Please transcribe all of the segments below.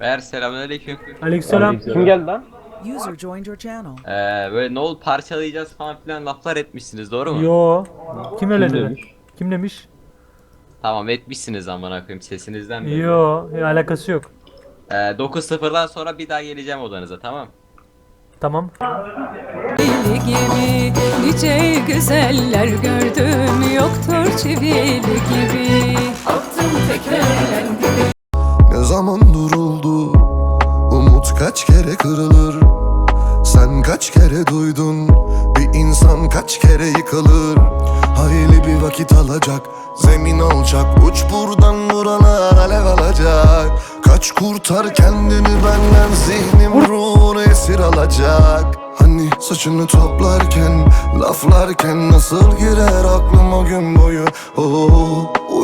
Ver selamünaleyküm. Aleykümselam. Kim geldi lan? User joined your channel. Ee, böyle ne oldu parçalayacağız falan filan laflar etmişsiniz doğru mu? Yo. Kim öyle Kim dedi? demiş? Kim demiş? Tamam etmişsiniz amına koyayım sesinizden belli. Yo. ya alakası yok. Ee, 9-0'dan sonra bir daha geleceğim odanıza tamam. Tamam. Deli gibi nice güzeller gördüm yoktur çivili gibi Altın tekerlendi Ne zaman duruldu Umut kaç kere kırılır Sen kaç kere duydun Bir insan kaç kere yıkılır Hayli bir vakit alacak Zemin alacak Uç buradan buralar alev alacak. Kaç kurtar kendini benden Zihnim ruhunu esir alacak. Hani saçını toplarken Laflarken nasıl girer aklım o gün boyu? Oh,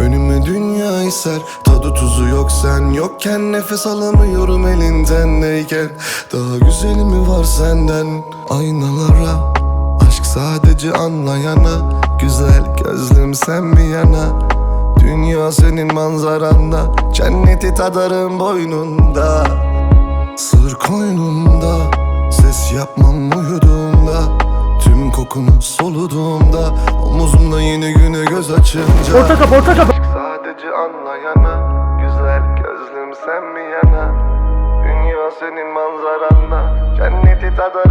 Önüme dünya iser Tadı tuzu yok sen yokken Nefes alamıyorum elinden. Neyken Daha güzeli mi var senden? Aynalara Aşk sadece anlayana. Güzel gözlüm sen bir yana? Dünya senin manzaranda. Cenneti tadarım boynunda. Sır koynumda Ses yapmam olacak Orta kap orta kap. Sadece anlayana Güzel gözlüm sen mi yana? Dünya senin manzaranla Cenneti tadar